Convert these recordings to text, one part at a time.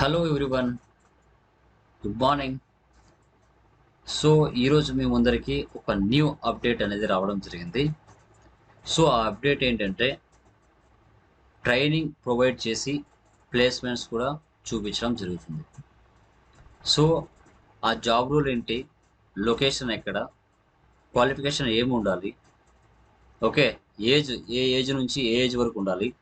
Hello everyone good morning so ఈరోజు మీ ముందరికి ఒక న్యూ అప్డేట్ అనేది రావడం జరిగింది. సో ఆ అప్డేట్ ఏంటంటే ట్రైనింగ్ ప్రొవైడ్ చేసి ప్లేస్మెంట్స్ కూడా చూపించడం జరుగుతుంది. సో ఆ జాబ్ రూల్ ఏంటి? లొకేషన్ ఎక్కడ? క్వాలిఫికేషన్ ఏమి ఉండాలి ఓకే ఏజ్ ఏ ఏజ్ నుంచి ఏ ఏజ్ వరకు ఉండాలి?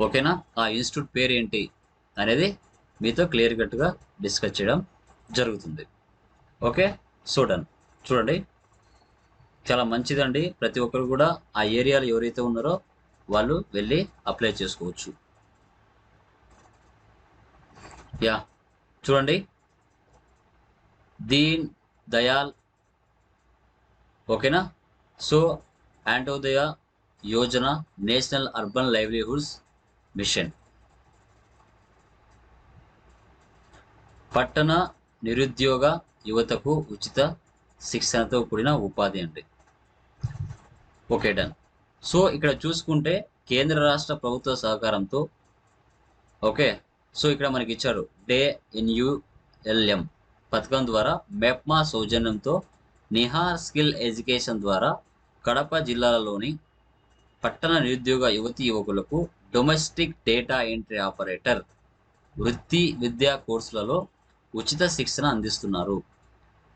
ఓకేనా? ఆ ఇన్స్టిట్యూట్ పేరు ఏంటి అనేది మీతో క్లియర్ కట్గా డిస్కస్ చేయడం జరుగుతుంది. ఓకే? సో చూడండి. చాలా మంచిదండి. ప్రతి ఒక్కరు కూడా ఆ ఏరియాలో ఎవరైతే ఉన్నారో వాళ్ళు వెళ్ళి అప్లై చేసుకోవచ్చు. యా. చూడండి. దీన్ దయాల్. ఓకేనా? So Antyodaya Yojana national urban livelihoods mission. పట్టణ నిరుద్యోగ యువతకు ఉచిత శిక్షణతో కూడిన ఉపాధి అండి. Okay done. సో ఇక్కడ చూసుకుంటే కేంద్ర రాష్ట్ర ప్రభుత్వ సహకారంతో ఓకే సో ఇక్కడ మనకి ఇచ్చారు డే ఎన్యుఎల్ఎం పథకం ద్వారా మెప్మా సౌజన్యంతో నిహార్ స్కిల్ ఎడ్యుకేషన్ ద్వారా కడప జిల్లాలలోని పట్టణ నిరుద్యోగ యువతి యువకులకు డొమెస్టిక్ డేటా ఎంట్రీ ఆపరేటర్ వృత్తి విద్యా కోర్సులలో ఉచిత శిక్షణ అందిస్తున్నారు.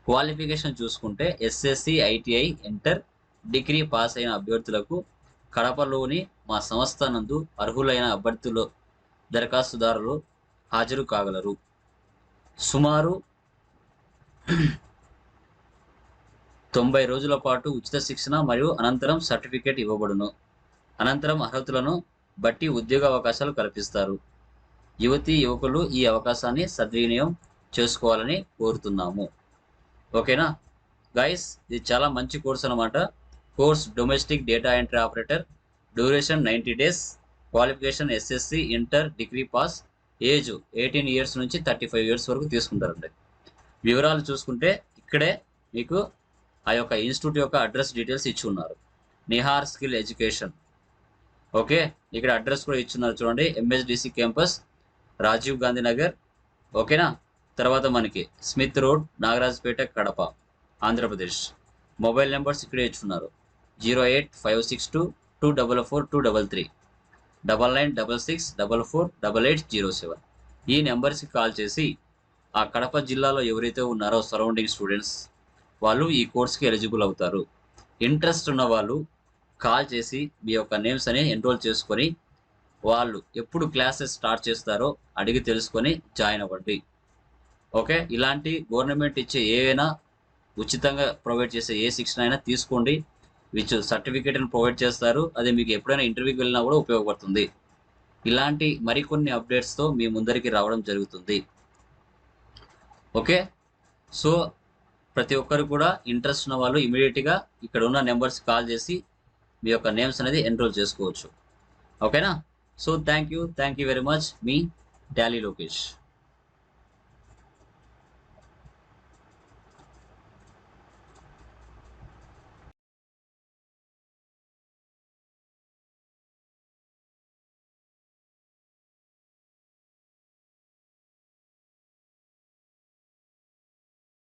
క్వాలిఫికేషన్ చూసుకుంటే SSC ITI inter degree pass అయిన అభ్యర్థులకు కడపలోని మా సంస్థ నందు అర్హులైన అభ్యర్థులు దరఖాస్తుదారులు హాజరు కాగలరు. సుమారు తొంభై రోజుల పాటు ఉచిత శిక్షణ మరియు అనంతరం సర్టిఫికేట్ ఇవ్వబడును. అనంతరం అర్హతలను బట్టి ఉద్యోగ అవకాశాలు కల్పిస్తారు. యువతి యువకులు ఈ అవకాశాన్ని సద్వినియోగం చేసుకోవాలని కోరుతున్నాము. ఓకేనా? గైస్ ఇది చాలా మంచి కోర్స్ అనమాట course domestic data entry operator. Duration ninety days. Qualification SSC inter degree pass. Age eighteen years నుంచి థర్టీ ఫైవ్ ఇయర్స్ వరకు తీసుకుంటారండి. వివరాలు చూసుకుంటే ఇక్కడే మీకు ఆ యొక్క ఇన్స్టిట్యూట్ యొక్క అడ్రస్ డీటెయిల్స్ ఇచ్చి ఉన్నారు. Nihar skill education. ఓకే ఇక్కడ అడ్రస్ కూడా ఇచ్చున్నారు చూడండి. MSDC campus Rajiv Gandhi Nagar. ఓకేనా? తర్వాత మనకి Smith road Nagarajpet Kadapa Andhra Pradesh. Mobile numbers ఇక్కడే ఇచ్చున్నారు. Zero eight five six two two double four two double three. Double nine double six double four double eight zero seven. ఈ నెంబర్స్కి call చేసి ఆ కడప జిల్లాలో ఎవరైతే ఉన్నారో సరౌండింగ్ స్టూడెంట్స్ వాళ్ళు ఈ కోర్స్కి ఎలిజిబుల్ అవుతారు. ఇంట్రెస్ట్ ఉన్న వాళ్ళు కాల్ చేసి మీ యొక్క నేమ్స్ అని ఎన్రోల్ చేసుకొని వాళ్ళు ఎప్పుడు క్లాసెస్ స్టార్ట్ చేస్తారో అడిగి తెలుసుకొని జాయిన్ అవ్వండి. ఓకే? ఇలాంటి గవర్నమెంట్ ఇచ్చే ఏవైనా ఉచితంగా ప్రొవైడ్ చేసే ఏ శిక్షణ అయినా తీసుకోండి. విచ్ సర్టిఫికేట్ని ప్రొవైడ్ చేస్తారు. అది మీకు ఎప్పుడైనా ఇంటర్వ్యూకి వెళ్ళినా కూడా ఉపయోగపడుతుంది. ఇలాంటి మరికొన్ని అప్డేట్స్తో మీ ముందరికి రావడం జరుగుతుంది. ఓకే? సో ప్రతి ఒక్కరు కూడా ఇంట్రెస్ట్ ఉన్న వాళ్ళు ఇమీడియట్గా ఇక్కడ ఉన్న నెంబర్స్ కాల్ చేసి మీ యొక్క నేమ్స్ అనేది ఎన్రోల్ చేసుకోవచ్చు. ఓకేనా so thank you thank you very much me Dolly Lokesh.